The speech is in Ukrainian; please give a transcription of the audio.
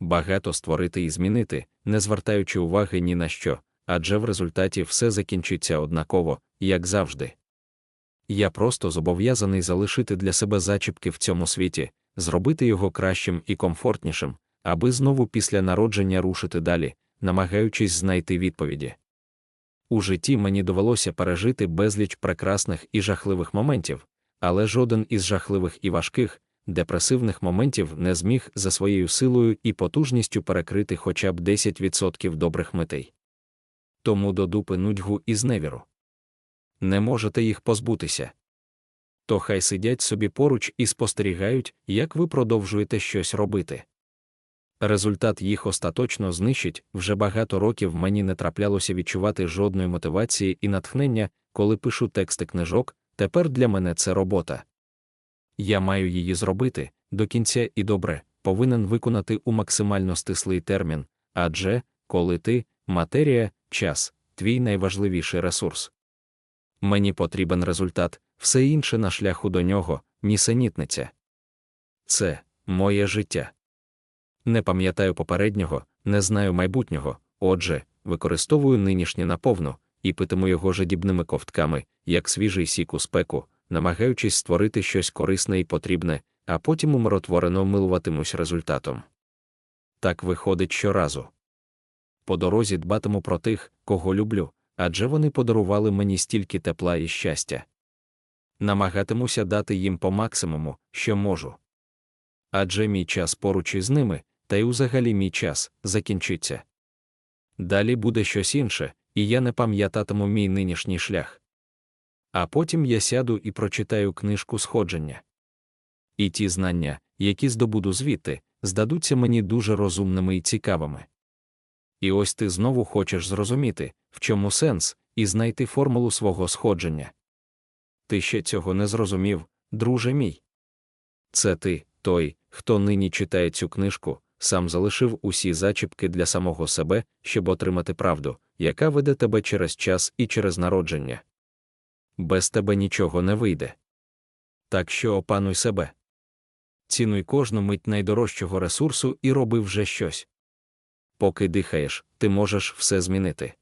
багато створити і змінити, не звертаючи уваги ні на що, адже в результаті все закінчиться однаково, як завжди. Я просто зобов'язаний залишити для себе зачіпки в цьому світі, зробити його кращим і комфортнішим, аби знову після народження рушити далі, намагаючись знайти відповіді. У житті мені довелося пережити безліч прекрасних і жахливих моментів, але жоден із жахливих і важких, депресивних моментів не зміг за своєю силою і потужністю перекрити хоча б 10% добрих митей. Тому до дупи нудьгу і зневіру. Не можете їх позбутися. То хай сидять собі поруч і спостерігають, як ви продовжуєте щось робити. Результат їх остаточно знищить, вже багато років мені не траплялося відчувати жодної мотивації і натхнення, коли пишу тексти книжок, тепер для мене це робота. Я маю її зробити до кінця і добре, повинен виконати у максимально стислий термін, адже, коли ти, матерія, час, твій найважливіший ресурс. Мені потрібен результат, все інше на шляху до нього, нісенітниця. Це моє життя. Не пам'ятаю попереднього, не знаю майбутнього, отже, використовую нинішнє наповну і питиму його жадібними ковтками, як свіжий сік у спеку, намагаючись створити щось корисне і потрібне, а потім умиротворено милуватимусь результатом. Так виходить щоразу. По дорозі дбатиму про тих, кого люблю, адже вони подарували мені стільки тепла і щастя. Намагатимуся дати їм по максимуму, що можу. Адже мій час поруч із ними, та й узагалі мій час закінчиться. Далі буде щось інше, і я не пам'ятатиму мій нинішній шлях. А потім я сяду і прочитаю книжку сходження. І ті знання, які здобуду звідти, здадуться мені дуже розумними і цікавими. І ось ти знову хочеш зрозуміти, в чому сенс, і знайти формулу свого сходження. Ти ще цього не зрозумів, друже мій. Це ти, той, хто нині читає цю книжку, сам залишив усі зачіпки для самого себе, щоб отримати правду, яка веде тебе через час і через народження. Без тебе нічого не вийде. Так що опануй себе. Цінуй кожну мить найдорожчого ресурсу і роби вже щось. Поки дихаєш, ти можеш все змінити.